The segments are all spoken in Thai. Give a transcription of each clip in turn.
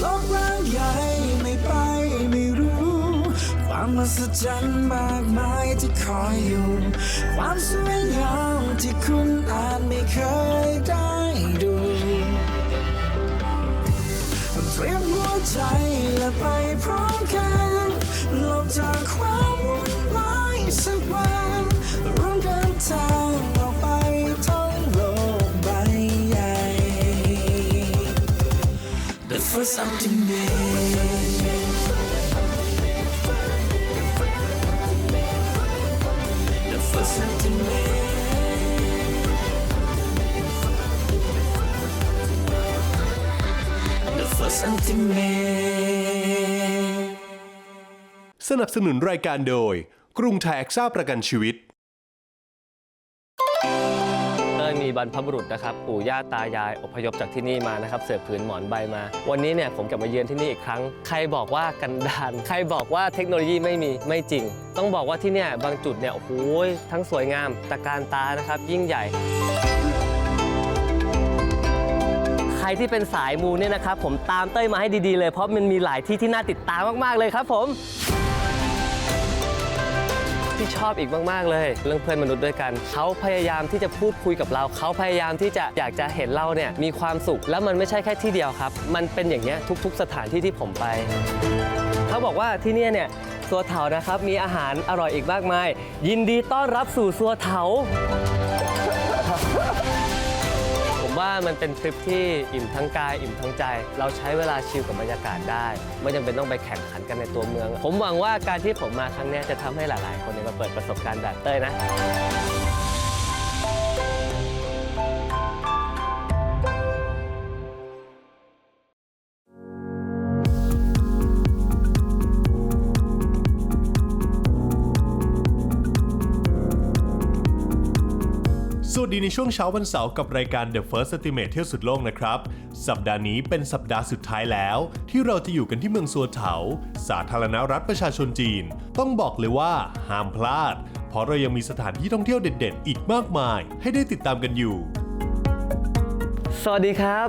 โลกร้างใหญ่ไม่ไปไม่รู้ ความมหัศจรรย์มากมายที่คอยอยู่ ความสวยงามที่คุณอาจไม่เคยได้ดูเตรียมหัวใจและไป The first ultimate The first ultimate The first ultimate สนับสนุนรายการโดย กรุงไทยแอคซ่าประกันชีวิต ยมีบรรพบุรุษนะครับปู่ย่าตายายอพยพจากที่นี่มานะครับเสือผืนหมอนใบมา วันนี้เนี่ยผมกลับมาเยือนที่นี่อีกครั้ง ใครบอกว่ากันดานใครบอกว่าเทคโนโลยีไม่มีไม่จริง ต้องบอกว่าที่เนี่ยบางจุดเนี่ยโอ้โหทั้งสวยงามตะการตานะครับยิ่งใหญ่ใครที่เป็นสายมูเนี่ยนะครับผมตามเต้ยมาให้ดีๆเลยเพราะมันมีหลายที่ที่น่าติดตามมากๆเลยครับผม ที่ชอบอีกมาก ๆ เลย เรื่องเพื่อนมนุษย์ด้วยกัน เขาพยายามที่จะพูดคุยกับเรา เขาพยายามที่จะอยากจะเห็นเราเนี่ยมีความสุข แล้วมันไม่ใช่แค่ที่เดียวครับ มันเป็นอย่างเงี้ยทุก ๆ สถานที่ที่ผมไป เขาบอกว่าที่เนี่ยเนี่ยสัวเถานะครับมีอาหารอร่อยอีกมากมาย ยินดีต้อนรับสู่สัวเถา ว่ามันเป็นทริปที่อิ่มทั้งกาย อิ่มทั้งใจ เราใช้เวลาชิลกับบรรยากาศได้ ไม่จำเป็นต้องไปแข่งขันกันในตัวเมือง ผมหวังว่าการที่ผมมาครั้งนี้จะทำให้หลาย ๆ คนเนี่ยมาเปิดประสบการณ์แบบเต้ยนะ วัสดีในช่วงเช้าวันเสาร์กับรายการ The First Estimate เที่ยวสุดโลกนะครับ สัปดาห์นี้เป็นสัปดาห์สุดท้ายแล้ว ที่เราจะอยู่กันที่เมืองซัวเถา สาธารณรัฐประชาชนจีน ต้องบอกเลยว่าห้ามพลาด เพราะเรายังมีสถานที่ท่องเที่ยวเด็ด ๆ อีกมากมาย ให้ได้ติดตามกันอยู่ สวัสดีครับ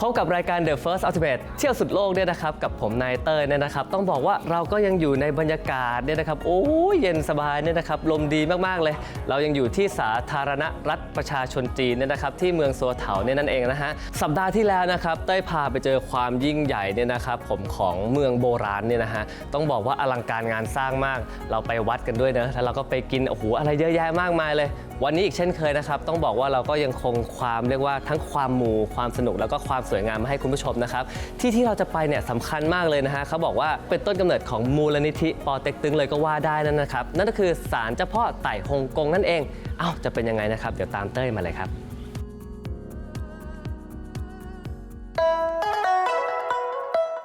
พบกับรายการ The First Ultimate เที่ยวสุดโลกเนี่ยนะครับ กับผมนายเตอร์เนี่ยนะครับ ต้องบอกว่าเราก็ยังอยู่ในบรรยากาศเนี่ยนะครับ โอ้ยเย็นสบายเนี่ยนะครับ ลมดีมากๆเลย เรายังอยู่ที่สาธารณรัฐประชาชนจีนเนี่ยนะครับ ที่เมืองโซเถาเนี่ยนั่นเองนะฮะ สัปดาห์ที่แล้วนะครับ เต้ยพาไปเจอความยิ่งใหญ่เนี่ยนะครับผมของเมืองโบราณเนี่ยนะฮะ ต้องบอกว่าอลังการงานสร้างมาก เราไปวัดกันด้วยนะ แล้วเราก็ไปกิน โอ้โห อะไรเยอะแยะมากมายเลย วันนี้อีกเช่นเคยนะครับต้องบอกว่าเราก็ยังคงความเรียกว่าทั้งความมูความสนุกแล้วก็ความสวยงามมาให้คุณผู้ชมนะครับที่ที่เราจะไปเนี่ยสำคัญมากเลยนะฮะเขาบอกว่าเป็นต้นกำเนิดของมูลนิธิปอเต็กตึงเลยก็ว่าได้นั่นนะครับนั่นก็คือศาลเจ้าพ่อไต่ฮงกงนั่นเองเอ้าจะเป็นยังไงนะครับเดี๋ยวตามเต้ยมาเลยครับ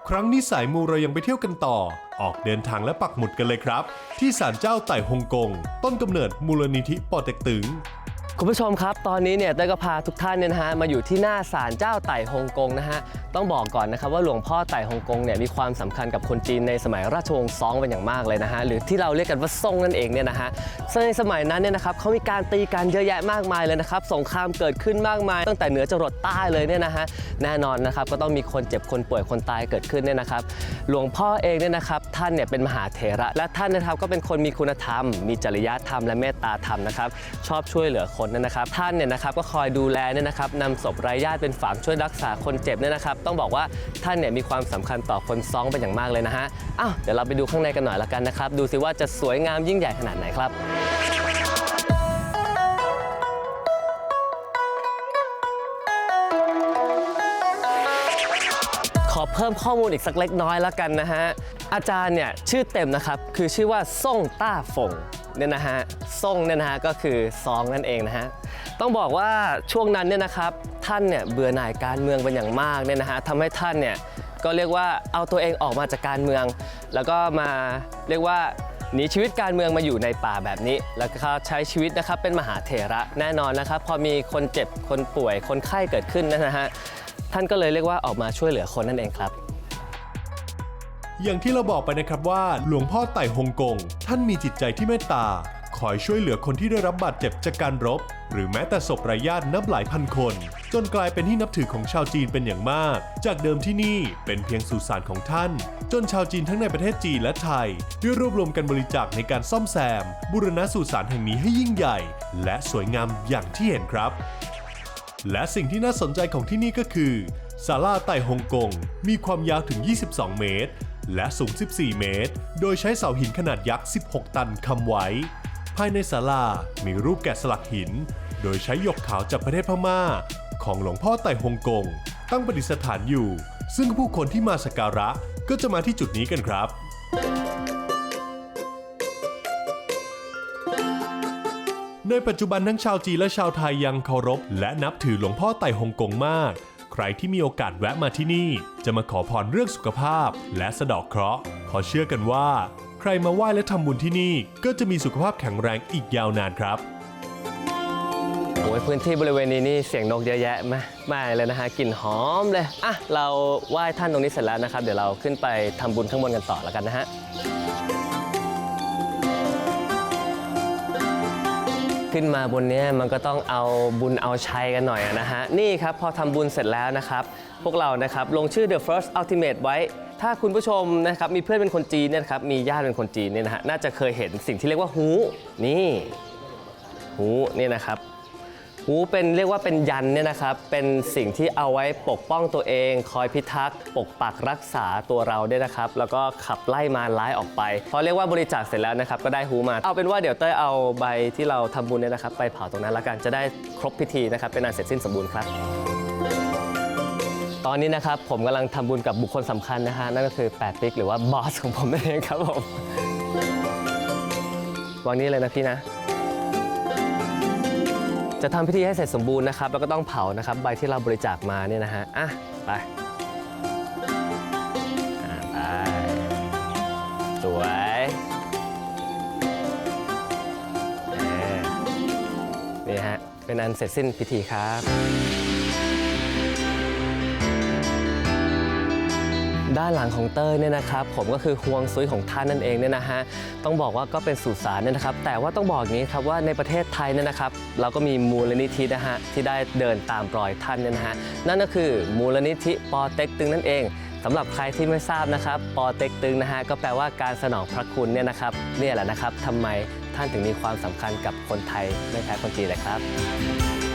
ครั้งนี้สายมูเรายังไปเที่ยวกันต่อ ออกเดินทางและปักหมุดกันเลยครับ ที่ศาลเจ้าไต่ฮงกง ต้นกำเนิดมูลนิธิปอเต็กตึง คุณผู้ชมครับ ตอนนี้เนี่ยเต้ยก็พาทุกท่านเนี่ยนะฮะมาอยู่ที่หน้าศาลเจ้าไต่ฮงกงนะฮะต้องบอกก่อนนะครับว่าหลวงพ่อไต่ฮงกงเนี่ยมีความสำคัญกับคนจีนในสมัยราชวงศ์ซองเป็นอย่างมากเลยนะฮะหรือที่เราเรียกกันว่าซ่งนั่นเองเนี่ยนะฮะซึ่งในสมัยนั้นเนี่ยนะครับเขามีการตีกันเยอะแยะมากมายเลยนะครับสงครามเกิดขึ้นมากมาย ตั้งแต่เหนือจรดใต้เลยเนี่ยนะฮะแน่นอนนะครับก็ต้องมีคนเจ็บคนป่วยคนตายเกิดขึ้นเนี่ยนะครับหลวงพ่อเองเนี่ยนะครับท่านเนี่ยเป็นมหาเถระและท่านนะครับก็เป็นคนมีคุณธรรม มีจริยธรรมและเมตตาธรรมนะครับชอบช่วยเหลือคนนนะครับ ท่านเนี่ยนะครับก็คอยดูแลเนี่ยนะครับนำศพไร้ญาติเป็นฝังช่วยรักษาคนเจ็บเนี่ยนะครับ ต้องบอกว่าท่านเนี่ยมีความสำคัญต่อคนซ้องเป็นอย่างมากเลยนะฮะอ้าวเดี๋ยวเราไปดูข้างในกันหน่อยละกันนะครับ ดูสิว่าจะสวยงามยิ่งใหญ่ขนาดไหนครับ เพิ่มข้อมูลอีกสักเล็กน้อยแล้วกันนะฮะ อาจารย์เนี่ยชื่อเต็มนะครับ คือชื่อว่าซ่งต้าฟงเนี่ยนะฮะซ่งเนี่ยนะฮะก็คือซองนั่นเองนะฮะ ต้องบอกว่าช่วงนั้นเนี่ยนะครับท่านเนี่ยเบื่อหน่ายการเมืองเป็นอย่างมากเนี่ยนะฮะทำให้ท่านเนี่ยก็เรียกว่าเอาตัวเองออกมาจากการเมือง แล้วก็มาเรียกว่าหนีชีวิตการเมืองมาอยู่ในป่าแบบนี้ แล้วก็ใช้ชีวิตนะครับเป็นมหาเถระแน่นอนนะครับ พอมีคนเจ็บคนป่วยคนไข้เกิดขึ้นนะฮะ ท่านก็เลยเรียกว่าออกมาช่วยเหลือคนนั่นเองครับ อย่างที่เราบอกไปนะครับว่าหลวงพ่อไต่ฮ่องกง ท่านมีจิตใจที่เมตตา คอยช่วยเหลือคนที่ได้รับบาดเจ็บจากการรบ หรือแม้แต่ศพไร้ญาตินับหลายพันคน จนกลายเป็นที่นับถือของชาวจีนเป็นอย่างมาก จากเดิมที่นี่เป็นเพียงสุสานของท่าน จนชาวจีนทั้งในประเทศจีนและไทยได้รวบรวมกันบริจาคในการซ่อมแซม บูรณะสุสานแห่งนี้ให้ยิ่งใหญ่ และสวยงามอย่างที่เห็นครับ และสิ่งที่น่าสนใจของที่นี่ก็คือศาลาไต่ฮ่องกง มีความยาวถึง 22 เมตร และสูง 14 เมตร โดยใช้เสาหินขนาดยักษ์ 16 ตันคำไว้ ภายในศาลา มีรูปแกะสลักหิน โดยใช้หยกขาวจากประเทศพม่า ของหลวงพ่อไต่ฮ่องกง ตั้งประดิษฐานอยู่ ซึ่งผู้คนที่มาสักการะก็จะมาที่จุดนี้กันครับ ในปัจจุบันทั้งชาวจีนและชาวไทยยังเคารพ และนับถือหลวงพ่อไต่ฮงกงมาก ใครที่มีโอกาสแวะมาที่นี่ จะมาขอพรเรื่องสุขภาพ และสะดอกเคราะห์เพอเชื่อกันว่า ใครมาไหว้และทำบุญที่นี่ก็จะมีสุขภาพแข็งแรงอีกยาวนานครับโอ้ยพื้นที่บริเวณนี้นี่เสียงนกเยอะแยะมากมากเลยนะฮะกลิ่นหอมเลยอะเราไหว้ท่านตรงนี้เสร็จแล้วนะครับ เดี๋ยวเราขึ้นไปทำบุญข้างบนกันต่อแล้วกันนะฮะ ขึ้นมาบนนี้มันก็ต้องเอาบุญเอาชัยกันหน่อยนะฮะ นี่ครับพอทำบุญเสร็จแล้วนะครับ พวกเรานะครับลงชื่อ The First Ultimate ไว้ ถ้าคุณผู้ชมนะครับมีเพื่อนเป็นคนจีนเนี่ยครับมีญาติเป็นคนจีนเนี่ยนะฮะน่าจะเคยเห็นสิ่งที่เรียกว่าฮูนี่หูนี่นะครับ หูเป็นเรียกว่าเป็นยันเนี่ยนะครับ เป็นสิ่งที่เอาไว้ปกป้องตัวเอง คอยพิทักษ์ ปกปักรักษาตัวเราเนี่ยนะครับ แล้วก็ขับไล่มารร้ายออกไปพอเรียกว่าบริจาคเสร็จแล้วนะครับ ก็ได้หูมา เอาเป็นว่าเดี๋ยวเต้ยเอาใบที่เราทำบุญเนี่ยนะครับ ไปเผาตรงนั้นละกันจะได้ครบพิธีนะครับ เป็นอันเสร็จสิ้นสมบูรณ์ครับ ตอนนี้นะครับผมกำลังทำบุญกับบุคคลสำคัญนะฮะนั่นก็คือแปดปิ๊กหรือว่าบอสของผมนั่นเองครับผมวางนี้เลยนะพี่นะ จะทำพิธีให้เสร็จสมบูรณ์นะครับ แล้วก็ต้องเผานะครับ ใบที่เราบริจาคมาเนี่ยนะฮะอะไปไปสวยเนี่ฮะเป็นอันเสร็จสิ้นพิธีครับ ด้านหลังของเต้ยเนี่ยนะครับ ผมก็คือฮวงซุยของท่านนั่นเองเนี่ยนะฮะต้องบอกว่าก็เป็นสุสานเนี่ยนะครับ แต่ว่าต้องบอกอย่างนี้ครับว่าในประเทศไทยเนี่ยนะครับ เราก็มีมูลนิธินะฮะที่ได้เดินตามรอยท่านเนี่ยนะฮะนั่นก็คือมูลนิธิปอเต็กตึงนั่นเองสำหรับใครที่ไม่ทราบนะครับปอเต็กตึงนะฮะก็แปลว่าการสนองพระคุณเนี่ยนะครับเนี่ยแหละนะครับทำไมท่านถึงมีความสำคัญกับคนไทยไม่แพ้คนจีนเลยครับ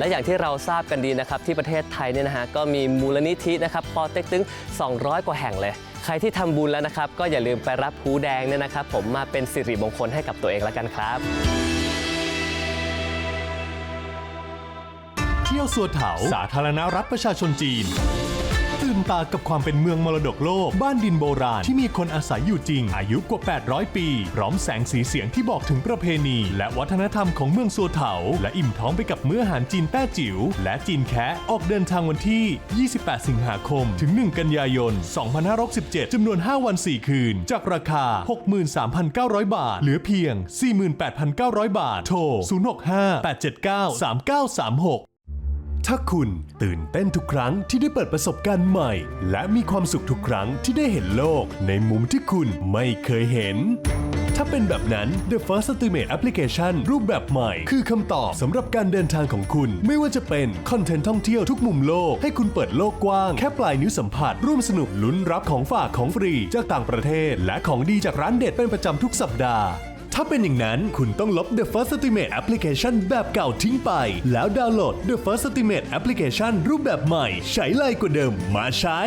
และอย่างที่เราทราบกันดีนะครับที่ประเทศไทยเนี่ยนะฮะก็มีมูลนิธินะครับปอเต็กตึง200 กว่าแห่งเลย ใครที่ทำบุญแล้วนะครับ ก็อย่าลืมไปรับหูแดงเนี่ยนะครับ ผมมาเป็นสิริมงคลให้กับตัวเองแล้วกันครับ เที่ยวสัวเถาสาธารณรัฐประชาชนจีน ตื่นตากับความเป็นเมืองมรดกโลก บ้านดินโบราณที่มีคนอาศัยอยู่จริง อายุกว่า 800 ปี พร้อมแสงสีเสียงที่บอกถึงประเพณี และวัฒนธรรมของเมืองสัวเถา และอิ่มท้องไปกับมื้ออาหารจีนแต้จิ๋วและจีนแคะออกเดินทางวันที่ 28 สิงหาคม ถึง 1 กันยายน 2567จำนวน 5 วัน 4 คืน จากราคา 63,900 บาท เหลือเพียง 48,900 บาท โทร 065 879 3936 ถ้าคุณตื่นเต้นทุกครั้งที่ได้เปิดประสบการณ์ใหม่ และมีความสุขทุกครั้งที่ได้เห็นโลกในมุมที่คุณไม่เคยเห็น ถ้าเป็นแบบนั้น The First Estimate Application รูปแบบใหม่ คือคำตอบสำหรับการเดินทางของคุณ ไม่ว่าจะเป็นคอนเทนต์ท่องเที่ยวทุกมุมโลก ให้คุณเปิดโลกกว้าง แค่ปลายนิ้วสัมผัส ร่วมสนุกลุ้นรับของฝากของฟรี จากต่างประเทศ และของดีจากร้านเด็ดเป็นประจำทุกสัปดาห์ ถ้าเป็นอย่างนั้นคุณต้องลบ The First Estimate Application แบบเก่าทิ้งไป แล้วดาวน์โหลด The First Estimate Application รูปแบบใหม่ ใช้ไลกว่าเดิมมาใช้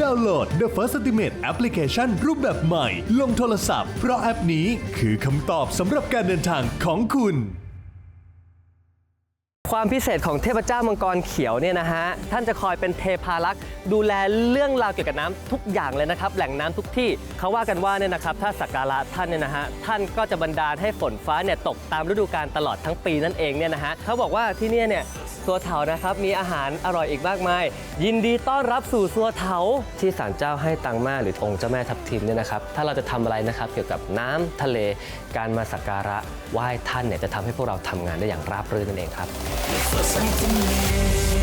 ดาวน์โหลด The First Estimate Application รูปแบบใหม่ ลงโทรศัพท์ เพราะแอปนี้คือคำตอบสำหรับการเดินทางของคุณ ความพิเศษของเทพเจ้ามังกรเขียวเนี่ยนะฮะท่านจะคอยเป็นเทพารักษ์ดูแลเรื่องราวเกี่ยวกับน้ำทุกอย่างเลยนะครับ แหล่งน้ำทุกที่เขาว่ากันว่าเนี่ยนะครับถ้าสักการะท่านเนี่ยนะฮะท่านก็จะบันดาลให้ฝนฟ้าเนี่ยตกตามฤดูกาลตลอดทั้งปีนั่นเองเนี่ยนะฮะเขาบอกว่าที่นี่เนี่ยสัวเถานะครับมีอาหารอร่อยอีกมากมาย ยินดีต้อนรับสู่สัวเถาที่ศาลเจ้าให้ตังมาหรือองค์เจ้าแม่ทับทิมเนี่ยนะครับถ้าเราจะทำอะไรนะครับเกี่ยวกับน้ำทะเลการมาสักการะไหว้ท่านเนี่ยจะทำให้พวกเราทำงานได้อย่างราบรื่นนั่นเองครับ First Estimate